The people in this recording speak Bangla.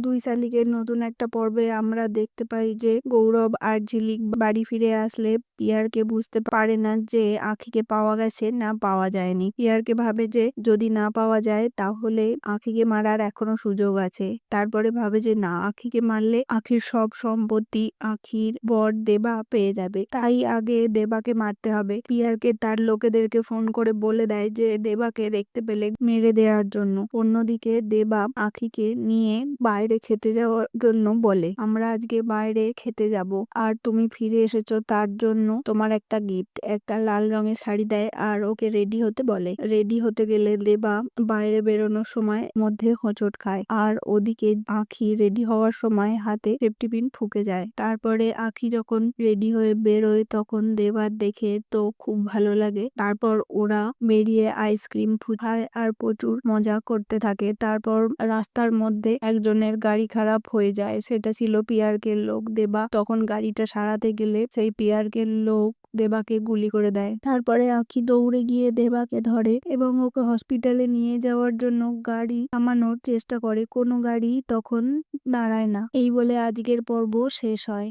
দুই শালিকের নতুন একটা পর্বে আমরা দেখতে পাই যে গৌরব আর ঝিলিক বাড়ি ফিরে আসলে পিয়ারকে বুঝতে পারে না যে আখিকে পাওয়া গেছে না পাওয়া যায়নি। পিয়ারকে ভাবে যে যদি না পাওয়া যায় তাহলে আখিকে মারার এখনও সুযোগ আছে। তারপরে ভাবে যে না, আখিকে মারলে আখির সব সম্পত্তি আখির বর দেবা পেয়ে যাবে। তাই আগে দেবাকে মারতে হবে। পিয়ারকে তার লোকেদেরকে ফোন করে বলে দেয় যে দেবাকে দেখতে পেলে মেরে দেওয়ার জন্য। অন্যদিকে দেবা আখিকে নিয়ে বাইরে খেতে যাওয়ার জন্য বলে, আমরা আজকে বাইরে খেতে যাব। আর তুমি ফিরে এসেছ তার জন্য তোমার একটা গিফট একটা লাল রঙের শাড়ি দেয় আর ওকে রেডি হতে বলে। রেডি হতে গেলে দেবা বাইরে বেরোনোর সময় মধ্যে হোঁচট খায়। আর ওদিকে আখি রেডি হওয়ার সময় হাতে সেফটি পিন ফুকে যায়। তারপরে আখি যখন রেডি হয়ে বেরোয় তখন দেবার দেখে তো খুব ভালো লাগে। তারপর ওরা বেরিয়ে আইসক্রিম ফুটায় আর প্রচুর মজা করতে থাকে। তারপর রাস্তার মধ্যে একজনের গাড়ি খারাপ হয়ে যায়, সেটা ছিল পিয়ারকের লোক দেবা। তখন গাড়িটা সারাতে গেলে সেই পিয়ারকের লোক দেবাকে গুলি করে দেয়। তারপরে আখি দৌড়ে গিয়ে দেবাকে ধরে এবং ওকে হসপিটালে নিয়ে যাওয়ার জন্য গাড়ি থামানোর চেষ্টা করে। কোনো গাড়ি তখন দাঁড়ায় না। এই বলে আজকের পর্ব শেষ হয়।